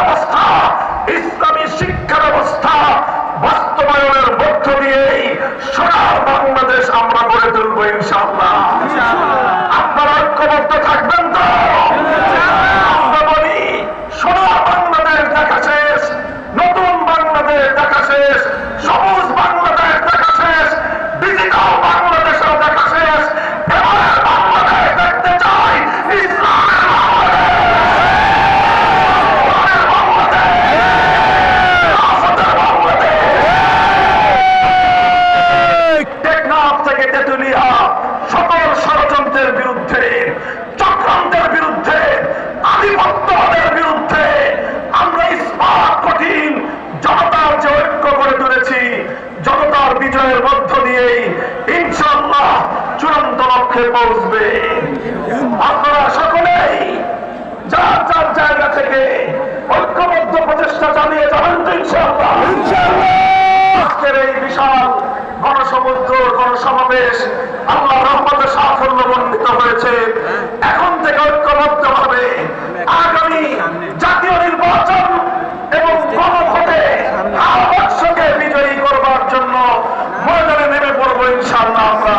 ব্যবস্থা ইসলামী শিক্ষা পক্ষে পৌঁছবে। আপনারা সকলেই যার যার জায়গা থেকে ঐক্যবদ্ধ প্রচেষ্টা চালিয়ে যাবেন আজকের এই বিশাল গণসমুদ্র গণসমাবেশ আল্লাহ সাফল্য বন্ধিত হয়েছে। এখন থেকে ঐক্যবদ্ধ হবে আগামী জাতীয় নির্বাচন এবং গণভোটে আবাসকে বিজয়ী করবার জন্য ময়দানে নেমে পড়ব ইনশাল্লাহ আমরা।